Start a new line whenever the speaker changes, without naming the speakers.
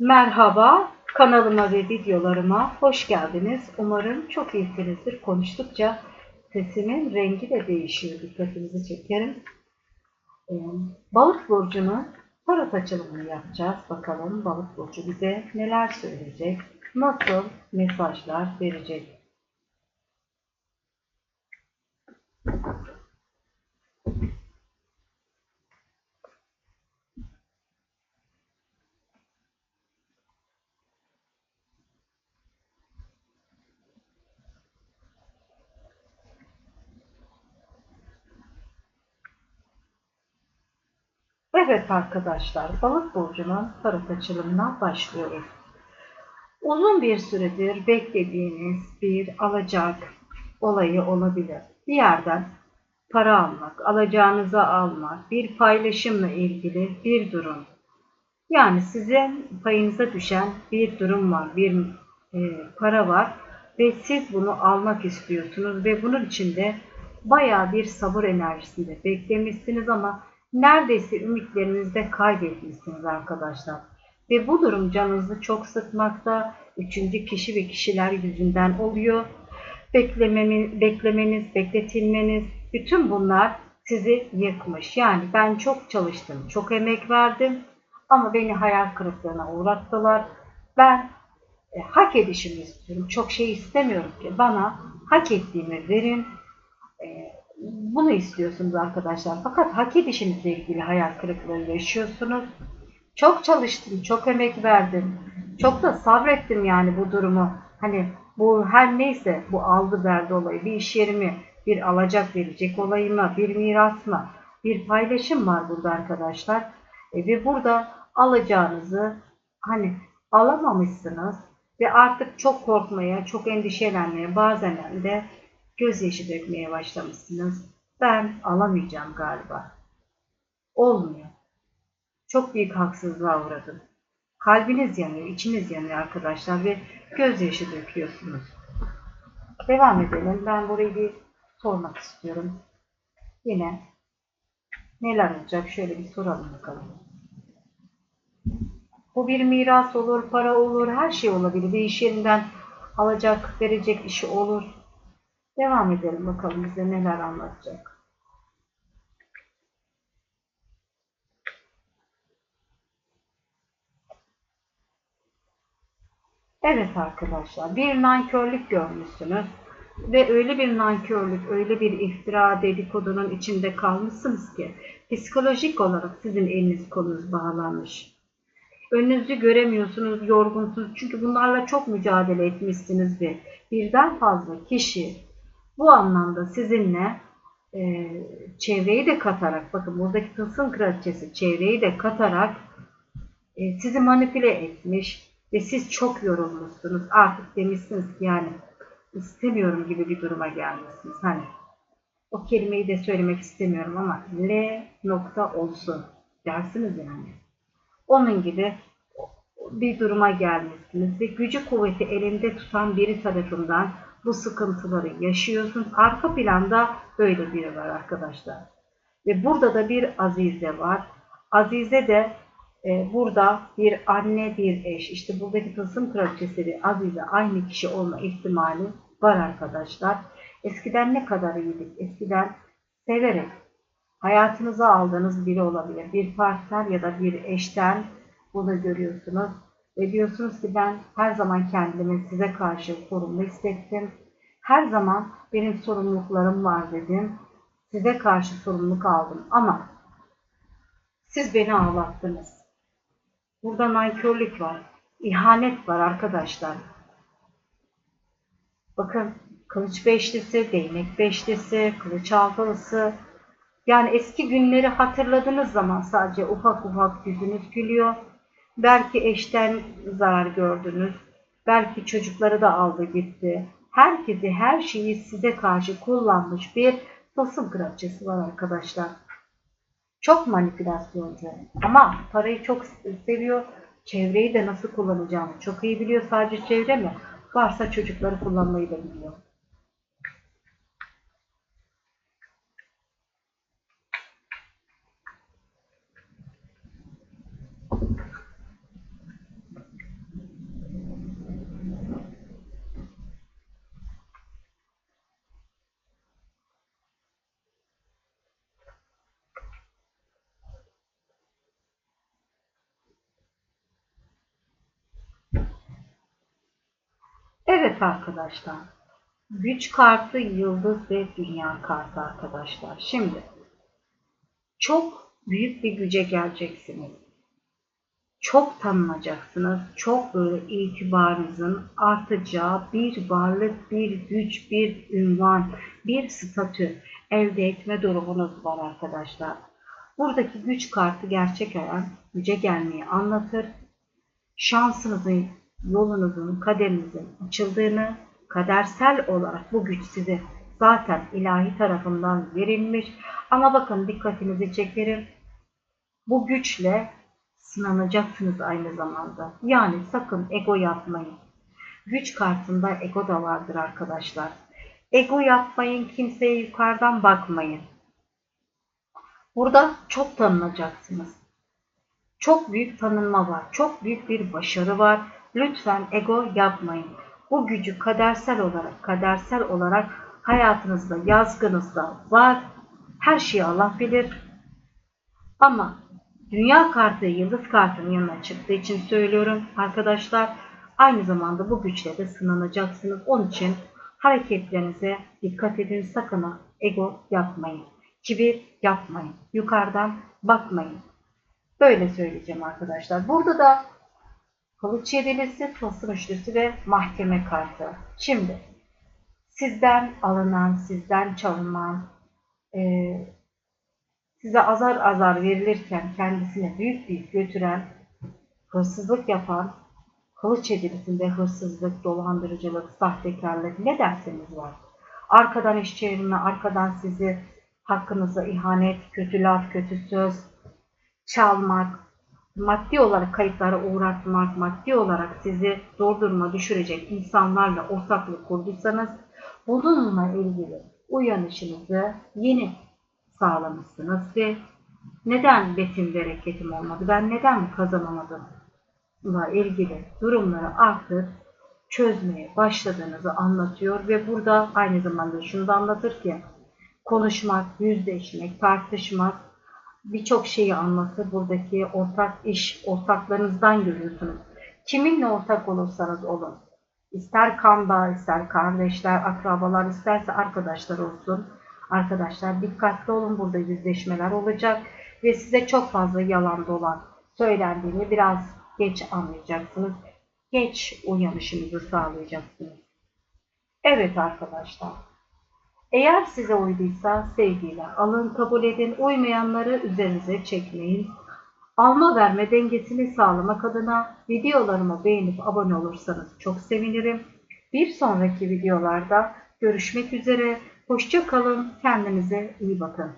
Merhaba, kanalıma ve videolarıma hoş geldiniz. Umarım çok iyisinizdir. Konuştukça sesimin rengi de değişiyor. Dikkatinizi çekerim. Ee, Balık burcunun tarot açılımını yapacağız. Bakalım balık burcu bize neler söyleyecek, nasıl mesajlar verecek. Evet arkadaşlar, balık burcunun tarot açılımına başlıyoruz. Uzun bir süredir beklediğiniz bir alacak olayı olabilir. Bir yerden para almak, alacağınıza almak, bir paylaşımla ilgili bir durum. Yani sizin payınıza düşen bir durum var, bir e, para var ve siz bunu almak istiyorsunuz ve bunun için de bayağı bir sabır enerjisinde beklemişsiniz ama neredeyse ümitlerinizde kaybetmişsiniz arkadaşlar. Ve bu durum canınızı çok sıkmakta, üçüncü kişi ve kişiler yüzünden oluyor. Beklemeniz, beklemeniz, bekletilmeniz, bütün bunlar sizi yıkmış. Yani ben çok çalıştım, çok emek verdim ama beni hayal kırıklığına uğrattılar. Ben e, hak edişimi istiyorum. Çok şey istemiyorum ki. Bana hak ettiğimi verin. E, bunu istiyorsunuz arkadaşlar. Fakat hak edişinizle ilgili hayal kırıklığı yaşıyorsunuz. Çok çalıştım, çok emek verdim. Çok da sabrettim yani bu durumu. Hani bu her neyse bu aldı verdi olayı. Bir iş yerimi, bir alacak verecek olayı mı, bir miras mı, bir paylaşım var burada arkadaşlar. E, ve burada alacağınızı hani alamamışsınız ve artık çok korkmaya, çok endişelenmeye, bazen de gözyaşı dökmeye başlamışsınız. Ben alamayacağım galiba. Olmuyor. Çok büyük haksızlığa uğradım. Kalbiniz yanıyor, içiniz yanıyor arkadaşlar ve gözyaşı döküyorsunuz. Devam edelim. Ben burayı bir sormak istiyorum. Yine neler olacak şöyle bir soralım bakalım. Bu bir miras olur, para olur, her şey olabilir. Bir iş yerinden alacak, verecek işi olur. Devam edelim bakalım bize neler anlatacak. Evet arkadaşlar bir nankörlük görmüşsünüz ve öyle bir nankörlük, öyle bir iftira dedikodunun içinde kalmışsınız ki psikolojik olarak sizin eliniz kolunuz bağlanmış. Önünüzü göremiyorsunuz, yorgunsunuz çünkü bunlarla çok mücadele etmişsiniz ve birden fazla kişi bu anlamda sizinle e, çevreyi de katarak, bakın buradaki tılsım kraliçesi çevreyi de katarak e, sizi manipüle etmiş ve siz çok yorulmuşsunuz. Artık demişsiniz ki yani istemiyorum gibi bir duruma gelmişsiniz. Hani o kelimeyi de söylemek istemiyorum ama L nokta olsun dersiniz yani. Onun gibi bir duruma gelmişsiniz ve gücü kuvveti elinde tutan biri tarafından bu sıkıntıları yaşıyorsunuz. Arka planda böyle biri var arkadaşlar. Ve burada da bir Azize var. Azize de e, burada bir anne, bir eş. İşte buradaki tılsım kraliçesi ve Azize aynı kişi olma ihtimali var arkadaşlar. Eskiden ne kadar iyiydik? Eskiden severek hayatınıza aldığınız biri olabilir. Bir partner ya da bir eşten bunu görüyorsunuz. Ve diyorsunuz ki ben her zaman kendimi size karşı sorumlu hissettim. Her zaman benim sorumluluklarım var dedim. Size karşı sorumluluk aldım ama siz beni ağlattınız. Burada nankörlük var. ihanet var arkadaşlar. Bakın kılıç beşlisi, değnek beşlisi, kılıç altılısı. Yani eski günleri hatırladığınız zaman sadece ufak ufak yüzünüz gülüyor. Belki eşten zarar gördünüz. Belki çocukları da aldı gitti. Herkesi, her şeyi size karşı kullanmış bir tılsım kraliçesi var arkadaşlar. Çok manipülasyoncu ama parayı çok seviyor. Çevreyi de nasıl kullanacağını çok iyi biliyor. Sadece çevre mi? Varsa çocukları kullanmayı da biliyor. Evet arkadaşlar. Güç kartı, yıldız ve dünya kartı arkadaşlar. Şimdi çok büyük bir güce geleceksiniz. Çok tanınacaksınız. Çok böyle itibarınızın artacağı bir varlık, bir güç, bir ünvan, bir statü elde etme durumunuz var arkadaşlar. Buradaki güç kartı gerçek hayat güce gelmeyi anlatır. Şansınızın, yolunuzun, kaderinizin açıldığını, kadersel olarak bu güç size zaten ilahi tarafından verilmiş. Ama bakın dikkatinizi çekerim. Bu güçle sınanacaksınız aynı zamanda. Yani sakın ego yapmayın. Güç kartında ego da vardır arkadaşlar. Ego yapmayın, kimseye yukarıdan bakmayın. Burada çok tanınacaksınız. Çok büyük tanınma var. Çok büyük bir başarı var. Lütfen ego yapmayın. Bu gücü kadersel olarak, kadersel olarak hayatınızda, yazgınızda var. Her şeyi Allah bilir. Ama dünya kartı, yıldız kartının yanına çıktığı için söylüyorum arkadaşlar. Aynı zamanda bu güçle de sınanacaksınız. Onun için hareketlerinize dikkat edin. Sakın ego yapmayın. Kibir yapmayın. Yukarıdan bakmayın. Böyle söyleyeceğim arkadaşlar. Burada da kılıç yedilisi, tılsım üçlüsü ve mahkeme kartı. Şimdi sizden alınan, sizden çalınan, e, size azar azar verilirken kendisine büyük büyük götüren, hırsızlık yapan, kılıç yedilisinde hırsızlık, dolandırıcılık, sahtekarlık ne derseniz var. Arkadan iş çevirme, arkadan sizi hakkınıza ihanet, kötü laf, kötü söz, çalmak, maddi olarak kayıplara uğratmak, maddi olarak sizi zor duruma düşürecek insanlarla ortaklık kurduysanız bununla ilgili uyanışınızı yeni sağlamışsınız ve neden betim bereketim olmadı, ben neden kazanamadım ile ilgili durumları artık çözmeye başladığınızı anlatıyor ve burada aynı zamanda şunu da anlatır ki konuşmak, yüzleşmek, tartışmak birçok şeyi anlatır. Buradaki ortak iş, ortaklarınızdan görüyorsunuz. Kiminle ortak olursanız olun. İster kan bağı, ister kardeşler, akrabalar, isterse arkadaşlar olsun. Arkadaşlar dikkatli olun burada yüzleşmeler olacak ve size çok fazla yalan dolan söylendiğini biraz geç anlayacaksınız. Geç uyanışınızı sağlayacaksınız. Evet arkadaşlar. Eğer size uyduysa sevgiyle alın, kabul edin. Uymayanları üzerinize çekmeyin. Alma verme dengesini sağlamak adına videolarımı beğenip abone olursanız çok sevinirim. Bir sonraki videolarda görüşmek üzere. Hoşça kalın. Kendinize iyi bakın.